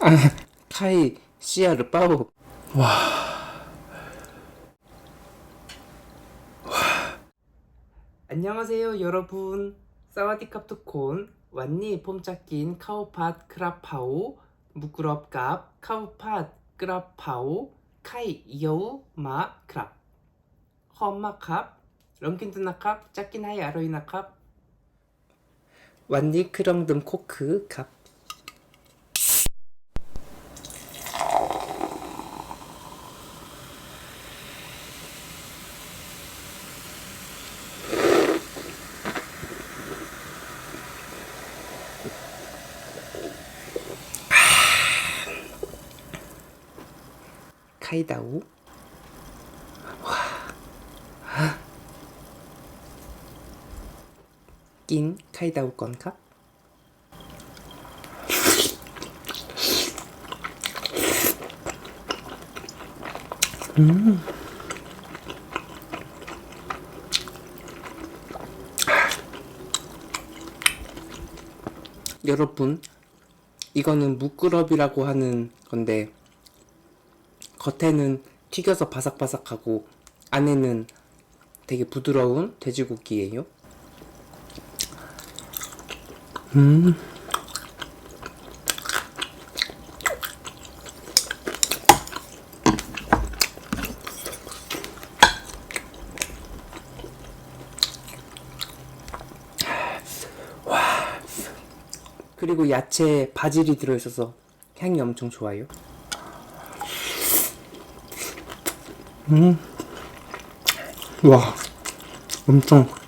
아, 카이 씨야르 빠오. 안녕하세요 여러분. 사와디캅 투콘 완니 폼짝긴 카오팟 크라파오 무끄럽갑 카오팟 크라파오 카이 이여우 마 크랍 험마캅 럼킨드나캅 짝긴 하이 아로이나캅 완니 크렁듬 코크 갑 카이다우? 낀 카이다우 건캅 여러분 이거는 무끄럽이라고 하는 건데 겉에는 튀겨서 바삭바삭하고 안에는 되게 부드러운 돼지고기예요. 음. 와. 그리고 야채 바질이 들어있어서 향이 엄청 좋아요. 와, 엄청.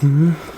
Hı -hı.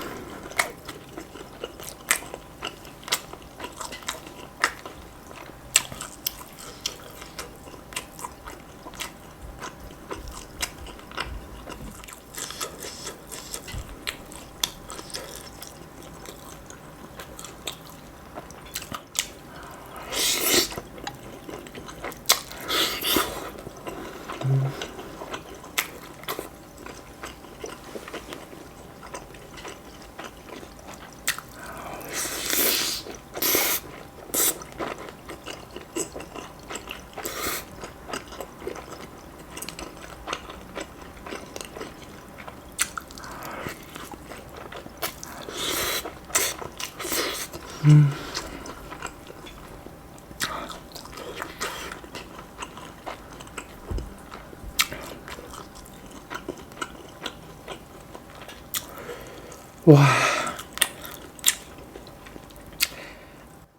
와.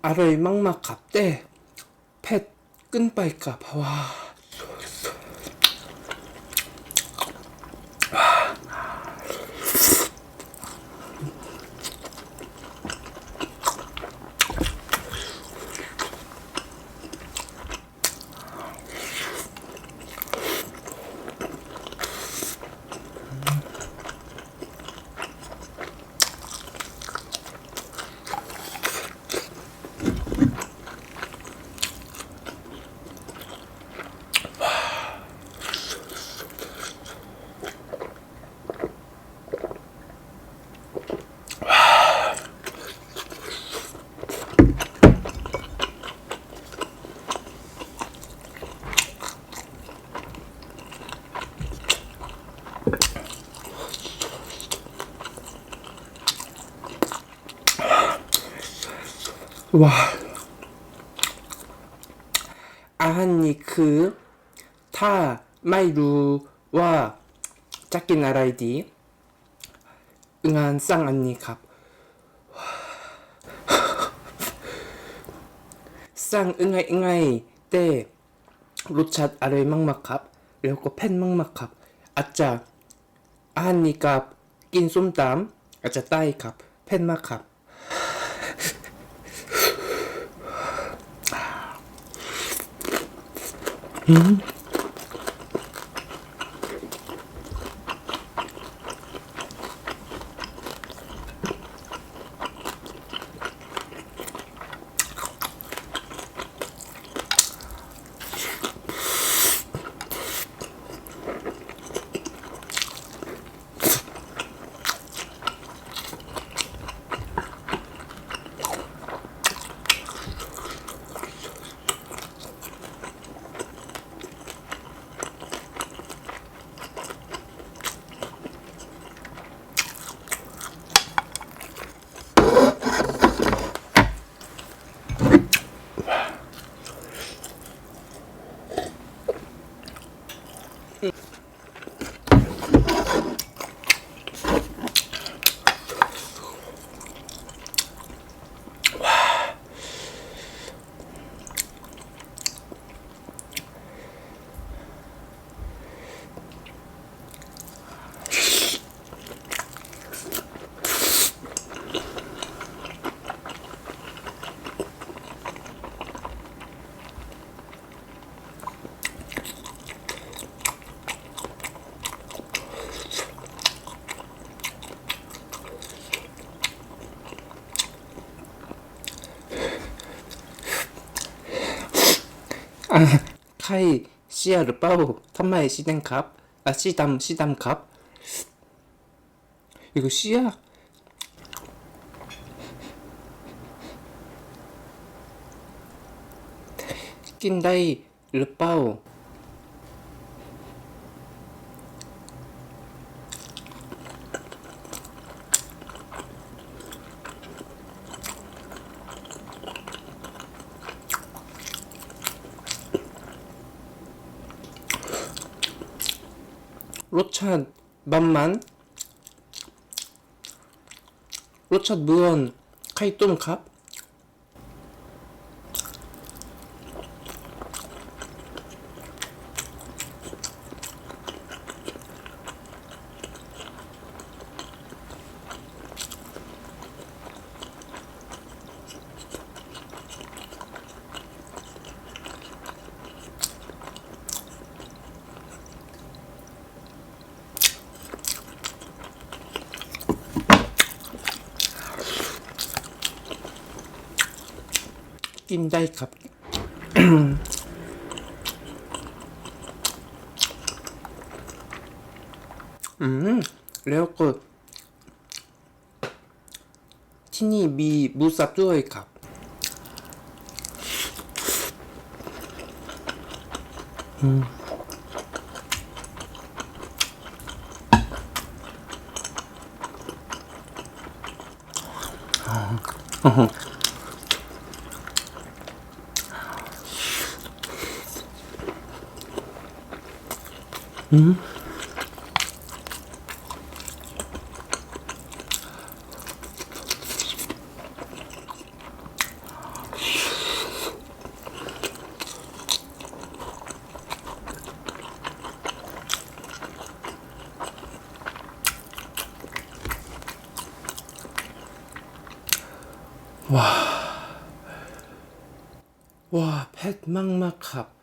아로이 막막 갑대. 팻 봐. 와. 와. 아한니 그, 타, 마이루와, 작게 나라이디, 응한 쌍언니 갑. 쌍 응아이 때 로찻 아래 막막합 그리고 팬 막막합 아짜 아한니 값낀 쏨땀 아짜 따이 값팬 막 嗯。 합 카이 시아르 빠오 탐마의 시댕캅 아 시담 시담캅 이거 시야? 낀다이 르빠오 로찬 만만 로찬 무언 카이똥캅 낀다이 캅 음, 레오코 티니 미 무사 뚜어이 캅 와, 펫 막막합.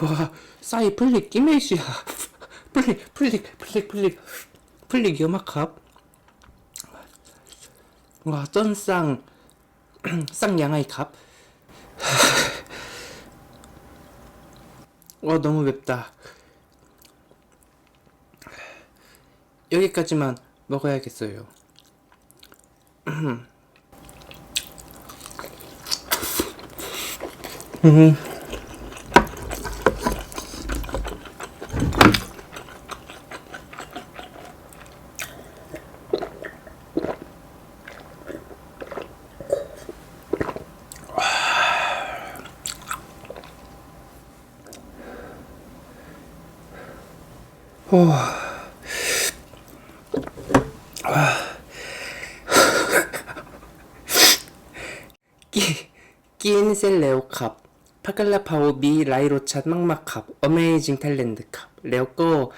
와, 와, 사이 플릭 끼메이시야. 플릭, 플릭, 플릭, 플릭, 플릭 여막합. 와, 쩐쌍, 쌍양아이 갑. 와, 너무 맵다. 여기까지만 먹어야겠어요. กิ 어. 아. 끼, 끼인셀 레오캅, 파칼라파오비 라이로차 막막캅 어메이징 탤렌드캅 레오꼬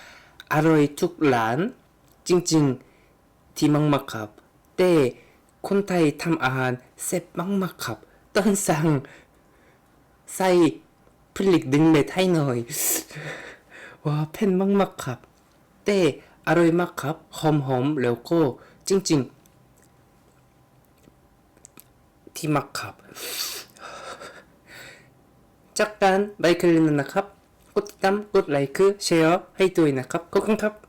아로이 툭란 찡찡 디막막캅 때 콘타이 탐아한 셉 막막캅 떤상 사이 플릭 능메 타이너이 와 팬 막막캅 เต้อยมากครับหอยมากครับ หอมๆแล้วก็จริง ๆ ที่มักครับ จากการไบเคิลนะครับ กดติดตามกดไลค์แชร์ให้ด้วยนะครับ ขอบคุณครับ